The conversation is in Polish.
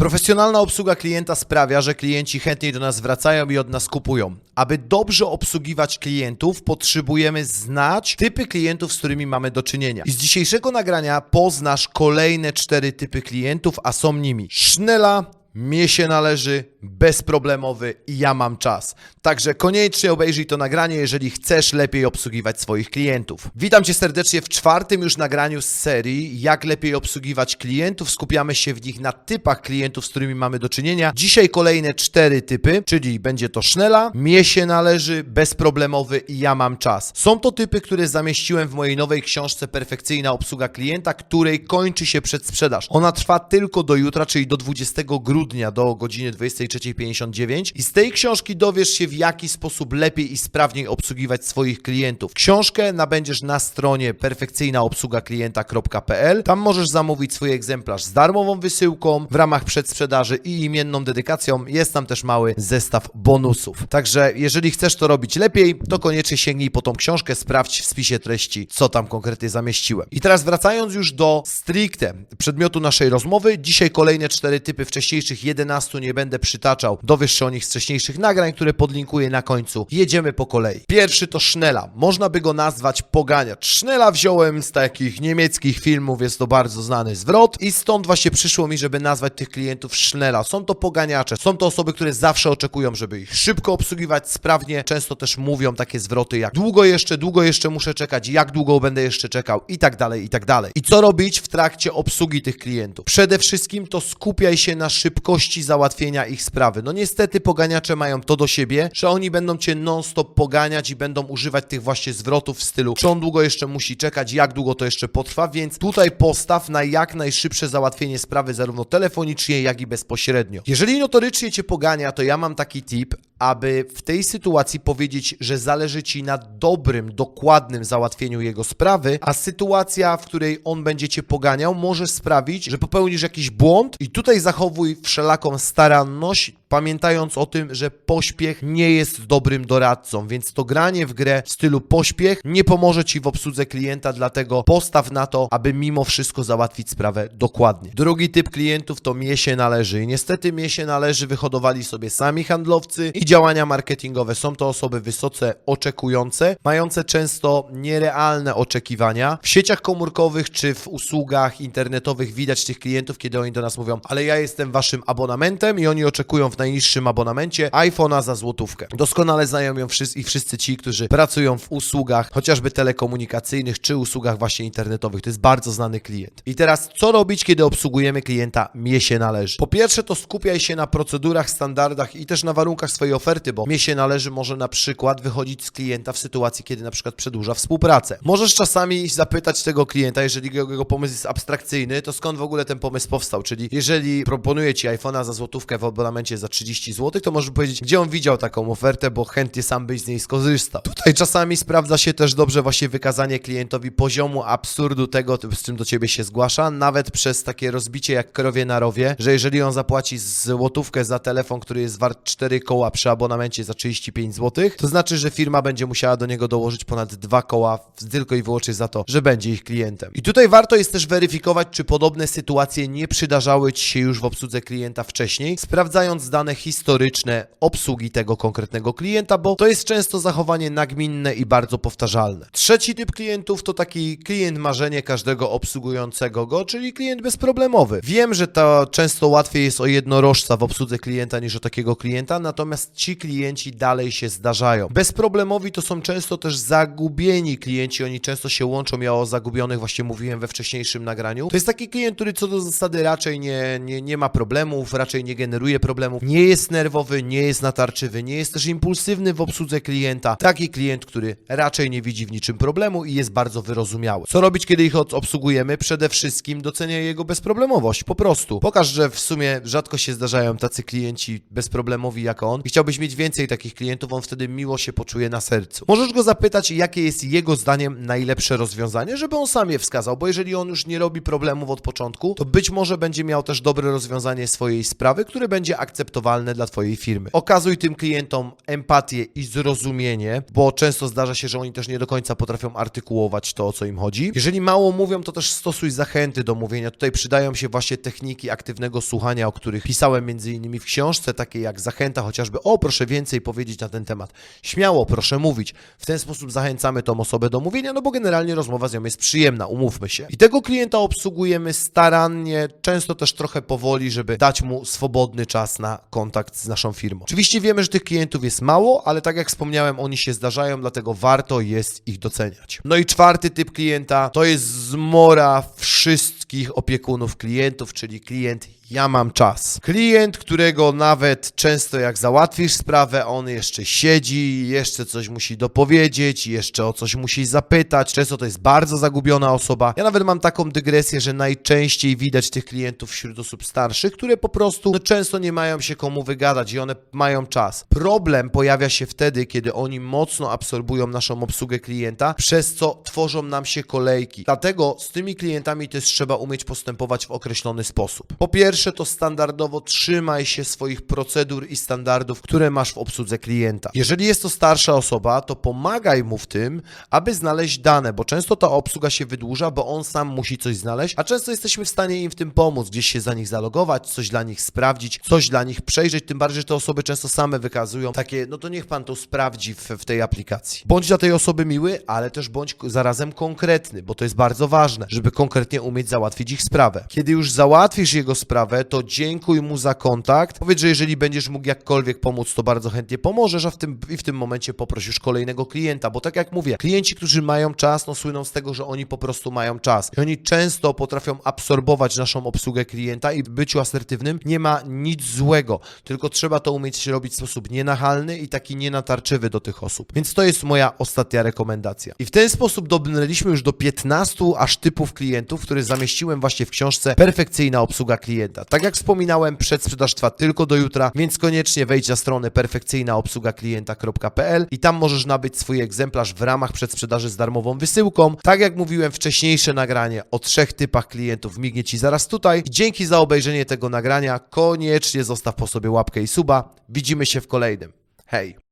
Profesjonalna obsługa klienta sprawia, że klienci chętniej do nas wracają i od nas kupują. Aby dobrze obsługiwać klientów, potrzebujemy znać typy klientów, z którymi mamy do czynienia. I z dzisiejszego nagrania poznasz kolejne cztery typy klientów, a są nimi Sznela, mnie się należy, bezproblemowy i ja mam czas. Także koniecznie obejrzyj to nagranie, jeżeli chcesz lepiej obsługiwać swoich klientów. Witam Cię serdecznie w czwartym już nagraniu z serii Jak lepiej obsługiwać klientów. Skupiamy się w nich na typach klientów, z którymi mamy do czynienia. Dzisiaj kolejne cztery typy, czyli będzie to Sznela, mnie się należy, bezproblemowy i ja mam czas. Są to typy, które zamieściłem w mojej nowej książce Perfekcyjna obsługa klienta, której kończy się przedsprzedaż. Ona trwa tylko do jutra, czyli do 20 grudnia do godziny 23.59 i z tej książki dowiesz się w jaki sposób lepiej i sprawniej obsługiwać swoich klientów. Książkę nabędziesz na stronie perfekcyjnaobsługaklienta.pl. Tam możesz zamówić swój egzemplarz z darmową wysyłką w ramach przedsprzedaży i imienną dedykacją. Jest tam też mały zestaw bonusów. Także jeżeli chcesz to robić lepiej, to koniecznie sięgnij po tą książkę, sprawdź w spisie treści, co tam konkretnie zamieściłem. I teraz wracając już do stricte przedmiotu naszej rozmowy, dzisiaj kolejne cztery typy wcześniejszych 11 nie będę przytaczał. Dowiesz się o nich z wcześniejszych nagrań, które podlinkuję na końcu. Jedziemy po kolei. Pierwszy to Sznela. Można by go nazwać poganiacz. Sznela wziąłem z takich niemieckich filmów, jest to bardzo znany zwrot i stąd właśnie przyszło mi, żeby nazwać tych klientów Sznela. Są to poganiacze, są to osoby, które zawsze oczekują, żeby ich szybko obsługiwać, sprawnie. Często też mówią takie zwroty jak długo jeszcze, długo jeszcze muszę czekać, jak długo będę jeszcze czekał i tak dalej, i tak dalej. I co robić w trakcie obsługi tych klientów? Przede wszystkim to skupiaj się na szybkości załatwienia ich sprawy. No niestety poganiacze mają to do siebie, że oni będą cię non-stop poganiać i będą używać tych właśnie zwrotów w stylu czy on długo jeszcze musi czekać, jak długo to jeszcze potrwa, więc tutaj postaw na jak najszybsze załatwienie sprawy zarówno telefonicznie, jak i bezpośrednio. Jeżeli notorycznie cię pogania, to ja mam taki tip, aby w tej sytuacji powiedzieć, że zależy ci na dobrym, dokładnym załatwieniu jego sprawy, a sytuacja, w której on będzie cię poganiał, może sprawić, że popełnisz jakiś błąd i tutaj zachowuj wszelaką staranność, pamiętając o tym, że pośpiech nie jest dobrym doradcą, więc to granie w grę w stylu pośpiech nie pomoże ci w obsłudze klienta, dlatego postaw na to, aby mimo wszystko załatwić sprawę dokładnie. Drugi typ klientów to mnie się należy i niestety mnie się należy wyhodowali sobie sami handlowcy i działania marketingowe. Są to osoby wysoce oczekujące, mające często nierealne oczekiwania. W sieciach komórkowych czy w usługach internetowych widać tych klientów, kiedy oni do nas mówią, ale ja jestem waszym abonamentem i oni oczekują w najniższym abonamencie iPhone'a za złotówkę. Doskonale znają ją wszyscy, i wszyscy ci, którzy pracują w usługach chociażby telekomunikacyjnych czy usługach właśnie internetowych. To jest bardzo znany klient. I teraz co robić, kiedy obsługujemy klienta mnie się należy? Po pierwsze to skupiaj się na procedurach, standardach i też na warunkach swojej oferty, bo mnie się należy może na przykład wychodzić z klienta w sytuacji, kiedy na przykład przedłuża współpracę. Możesz czasami zapytać tego klienta, jeżeli jego, pomysł jest abstrakcyjny, to skąd w ogóle ten pomysł powstał? Czyli jeżeli proponuję ci iPhone'a za złotówkę w abonamencie za 30 zł, to możesz powiedzieć, gdzie on widział taką ofertę, bo chętnie sam byś z niej skorzystał. Tutaj czasami sprawdza się też dobrze właśnie wykazanie klientowi poziomu absurdu tego, z czym do ciebie się zgłasza, nawet przez takie rozbicie jak krowie na rowie, że jeżeli on zapłaci złotówkę za telefon, który jest wart 4 koła przy abonamencie za 35 zł, to znaczy, że firma będzie musiała do niego dołożyć ponad 2 koła tylko i wyłącznie za to, że będzie ich klientem. I tutaj warto jest też weryfikować, czy podobne sytuacje nie przydarzały ci się już w obsłudze klienta wcześniej, sprawdzając dane historyczne obsługi tego konkretnego klienta, bo to jest często zachowanie nagminne i bardzo powtarzalne. Trzeci typ klientów to taki klient marzenie każdego obsługującego go, czyli klient bezproblemowy. Wiem, że to często łatwiej jest o jednorożca w obsłudze klienta niż o takiego klienta, natomiast ci klienci dalej się zdarzają. Bezproblemowi to są często też zagubieni klienci, oni często się łączą, ja o zagubionych właśnie mówiłem we wcześniejszym nagraniu. To jest taki klient, który co do zasady raczej nie, nie, nie ma problemów, raczej nie generuje problemów, nie jest nerwowy, nie jest natarczywy, nie jest też impulsywny w obsłudze klienta. Taki klient, który raczej nie widzi w niczym problemu i jest bardzo wyrozumiały. Co robić, kiedy ich obsługujemy? Przede wszystkim doceniaj jego bezproblemowość, po prostu. Pokaż, że w sumie rzadko się zdarzają tacy klienci bezproblemowi jak on i chciałbyś mieć więcej takich klientów, on wtedy miło się poczuje na sercu. Możesz go zapytać, jakie jest jego zdaniem najlepsze rozwiązanie, żeby on sam je wskazał, bo jeżeli on już nie robi problemów od początku, to być może będzie miał też dobre rozwiązanie swojej sprawy, które będzie akceptowalne dla twojej firmy. Okazuj tym klientom empatię i zrozumienie, bo często zdarza się, że oni też nie do końca potrafią artykułować to, o co im chodzi. Jeżeli mało mówią, to też stosuj zachęty do mówienia. Tutaj przydają się właśnie techniki aktywnego słuchania, o których pisałem między innymi w książce, takie jak zachęta chociażby, o proszę więcej powiedzieć na ten temat. Śmiało, proszę mówić. W ten sposób zachęcamy tą osobę do mówienia, no bo generalnie rozmowa z nią jest przyjemna, umówmy się. I tego klienta obsługujemy starannie, często też trochę powoli, żeby dać mu swobodny czas na kontakt z naszą firmą. Oczywiście wiemy, że tych klientów jest mało, ale tak jak wspomniałem, oni się zdarzają, dlatego warto jest ich doceniać. No i czwarty typ klienta to jest zmora wszystkich opiekunów klientów, czyli klient ja mam czas. Klient, którego nawet często jak załatwisz sprawę, on jeszcze siedzi, jeszcze coś musi dopowiedzieć, jeszcze o coś musi zapytać. Często to jest bardzo zagubiona osoba. Ja nawet mam taką dygresję, że najczęściej widać tych klientów wśród osób starszych, które po prostu no, często nie mają się komu wygadać i one mają czas. Problem pojawia się wtedy, kiedy oni mocno absorbują naszą obsługę klienta, przez co tworzą nam się kolejki. Dlatego z tymi klientami też trzeba umieć postępować w określony sposób. Po pierwsze, to standardowo trzymaj się swoich procedur i standardów, które masz w obsłudze klienta. Jeżeli jest to starsza osoba, to pomagaj mu w tym, aby znaleźć dane, bo często ta obsługa się wydłuża, bo on sam musi coś znaleźć, a często jesteśmy w stanie im w tym pomóc, gdzieś się za nich zalogować, coś dla nich sprawdzić, coś dla nich przejrzeć, tym bardziej, że te osoby często same wykazują takie, no to niech pan to sprawdzi w, w tej aplikacji. Bądź dla tej osoby miły, ale też bądź zarazem konkretny, bo to jest bardzo ważne, żeby konkretnie umieć załatwić ich sprawę. Kiedy już załatwisz jego sprawę, to dziękuj mu za kontakt. Powiedz, że jeżeli będziesz mógł jakkolwiek pomóc, to bardzo chętnie pomożesz, a w tym, i w tym momencie poprosisz kolejnego klienta, bo tak jak mówię, klienci, którzy mają czas, no słyną z tego, że oni po prostu mają czas. I oni często potrafią absorbować naszą obsługę klienta i w byciu asertywnym nie ma nic złego, tylko trzeba to umieć robić w sposób nienachalny i taki nienatarczywy do tych osób. Więc to jest moja ostatnia rekomendacja. I w ten sposób dobrnęliśmy już do 15 aż typów klientów, które zamieściłem właśnie w książce Perfekcyjna obsługa klienta. Tak jak wspominałem, przedsprzedaż trwa tylko do jutra, więc koniecznie wejdź na stronę perfekcyjnaobsługaklienta.pl i tam możesz nabyć swój egzemplarz w ramach przedsprzedaży z darmową wysyłką. Tak jak mówiłem, wcześniejsze nagranie o trzech typach klientów mignie Ci zaraz tutaj. Dzięki za obejrzenie tego nagrania. Koniecznie zostaw po sobie łapkę i suba. Widzimy się w kolejnym. Hej!